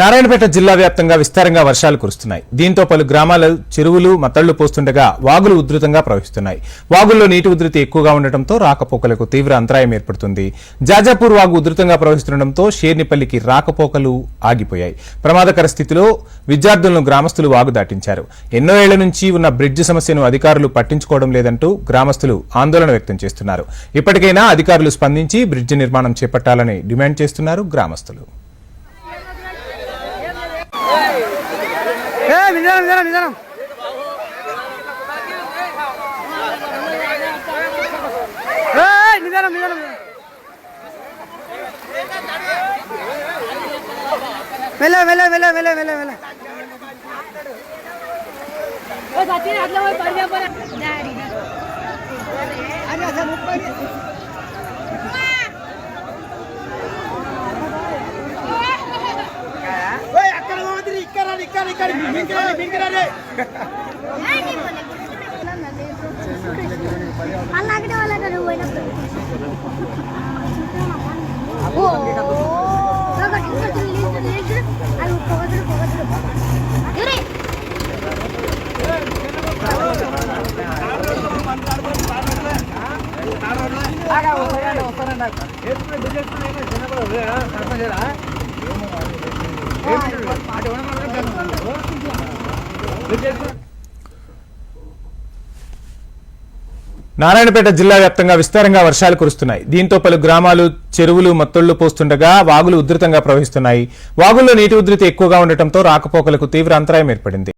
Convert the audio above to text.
నారాయణపేట జిల్లా వ్యాప్తంగా విస్తారంగా వర్షాలు కురుస్తున్నాయి. దీంతో పలు గ్రామాల చెరువులు మత్తళ్ళు పోస్తుండగా వాగులు ఉధృతంగా ప్రవహిస్తున్నాయి. వాగుల్లో నీటి ఉధృతి ఎక్కువగా ఉండటంతో రాకపోకలకు తీవ్ర అంతరాయం ఏర్పడుతుంది. జాజాపూర్ వాగు ఉధృతంగా ప్రవహిస్తుండటంతో షేర్నిపల్లికి రాకపోకలు ఆగిపోయాయి. ప్రమాదకర స్థితిలో విద్యార్థులను గ్రామస్తులు వాగు దాటించారు. ఎన్నో ఏళ్ళ నుంచి ఉన్న బ్రిడ్జ్ సమస్యను అధికారులు పట్టించుకోవడం లేదంటూ గ్రామస్తులు ఆందోళన వ్యక్తం చేస్తున్నారు. ఇప్పటికైనా అధికారులు స్పందించి బ్రిడ్జ్ నిర్మాణం చేపట్టాలని డిమాండ్ చేస్తున్నారు గ్రామస్తులు. నిదానం నిదానం నిదానం ఏ నిదానం నిదానం నిదానం. మెల్ల మెల్ల మెల్ల మెల్ల మెల్ల మెల్ల ఓ సచిన్ అట్లా పోరా. డాడీ అలాగే వాళ్ళకి నువ్వు నారాయణపేట జిల్లా వ్యాప్తంగా విస్తారంగా వర్షాలు కురుస్తున్నాయి. దీంతో పలు గ్రామాలు చెరువులు మత్తళ్ళు పోస్తుండగా వాగులు ఉధృతంగా ప్రవహిస్తున్నాయి. వాగుల్లో నీటి ఉధృతి ఎక్కువగా ఉండటంతో రాకపోకలకు తీవ్ర అంతరాయం ఏర్పడింది.